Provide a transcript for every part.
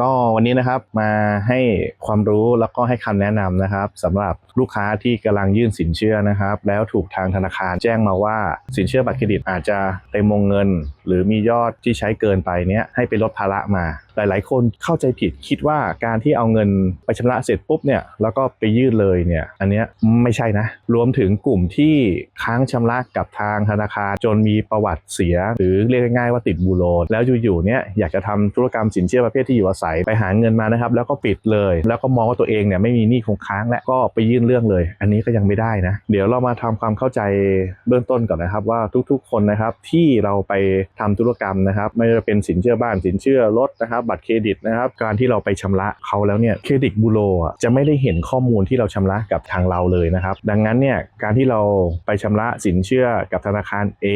ก็วันนี้นะครับมาให้ความรู้แล้วก็ให้คำแนะนำนะครับสำหรับลูกค้าที่กำลังยื่นสินเชื่อนะครับ แล้วถูกทางธนาคารแจ้งมาว่าสินเชื่อบัตรเครดิตอาจจะเต็มวงเงิน หรือมียอดที่ใช้เกินไปเนี้ยให้ไปลดภาระมาหลาย ๆ คนเข้าใจผิดคิดว่าการที่เอาเงินไปชำระเสร็จปุ๊บเนี่ยแล้วก็ไปยื่นเลยเนี่ยอันเนี้ยไม่ใช่นะ รวมถึงกลุ่มที่ค้างชำระกับทางธนาคารจนมีประวัติเสีย หรือเรียกง่ายๆว่าติดบูโรแล้วอยู่ ๆ เนี่ยอยากจะทำธุรกรรมสินเชื่อประเภทที่อยู่อาศัยไปหาเงินมานะครับแล้วก็ปิดเลย แล้วก็มองว่าตัวเองเนี่ยไม่มีหนี้คงค้างและก็ไปยื่นเรื่องเลย อันนี้ก็ยังไม่ได้นะ เดี๋ยวเรามาทำความเข้าใจเบื้องต้นก่อนนะครับว่าทุกๆ คนนะครับที่เราไปทำธุรกรรมนะครับ ไม่ว่าจะเป็นสินเชื่อบ้านสินเชื่อรถนะครับบัตรเครดิตนะครับการที่เราไปชำระเขาแล้วเนี่ยเครดิตบูโรจะไม่ได้เห็นข้อมูลที่เราชำระกับทางเราเลยนะครับ ดังนั้นเนี่ยการที่เราไปชำระสินเชื่อกับธนาคาร A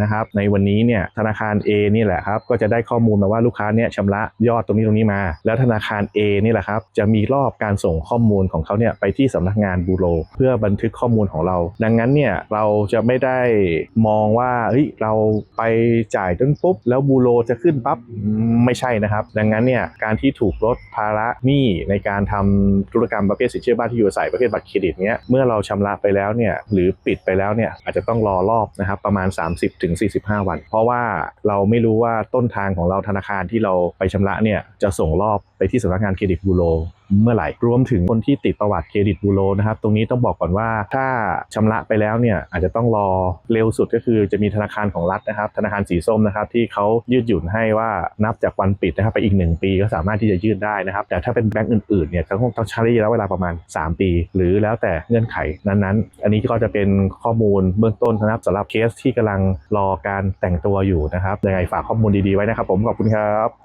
นะครับในวันนี้เนี่ยธนาคาร A นี่แหละครับก็จะได้ข้อมูลมาว่าลูกค้าเนี่ยชำระยอดตรงนี้ตรงนี้มา แล้วธนาคาร A นี่แหละครับจะมีรอบการส่งข้อมูลของเขาเนี่ยไปที่สำนักงานบูโรเพื่อบันทึกข้อมูลของเรา ดังนั้นเนี่ยเราจะไม่ได้มองว่าเฮ้ยเราไปจ่ายจนปุ๊บแล้วบูโรจะขึ้นปั๊บอืม ไม่ใช่นะครับ ดังนั้นเนี่ยการที่ถูกลดภาระหนี้ในการทำธุรกรรมประเภทสินเชื่อบ้านที่อยู่อาศัยประเภทบัตรเครดิตเนี้ยเมื่อเราชำระไปแล้วเนี่ยหรือปิดไปแล้วเนี่ยอาจจะต้องรอรอบนะครับประมาณ 30-45ถึง45วัน เพราะว่าเราไม่รู้ว่าต้นทางของเราธนาคารที่เราไปชำระเนี่ยจะส่งรอบไปที่สำนักงานเครดิตบูโร เมื่อไหร่รวมถึงคนที่ติดประวัติเครดิตบูโรนะครับ ตรงนี้ต้องบอกก่อนว่าถ้าชำระไปแล้วเนี่ยอาจจะต้องรอเร็วสุดก็คือจะมีธนาคารของรัฐนะครับ ธนาคารสีส้มนะครับที่เขายืดหยุ่นให้ว่านับจากวันปิดนะครับไปอีก 1 ปีก็สามารถที่จะยืดได้นะครับ แต่ถ้าเป็นแบงก์อื่นๆเนี่ยต้องต้องใช้ระยะเวลาประมาณ 3 ปี หรือแล้วแต่เงื่อนไขนั้นๆ อันนี้ก็จะเป็นข้อมูลเบื้องต้นนะครับสำหรับเคสที่กำลังรอการแต่งตัวอยู่นะครับยังไงฝากข้อมูลดีๆไว้นะครับ ผมขอบคุณครับ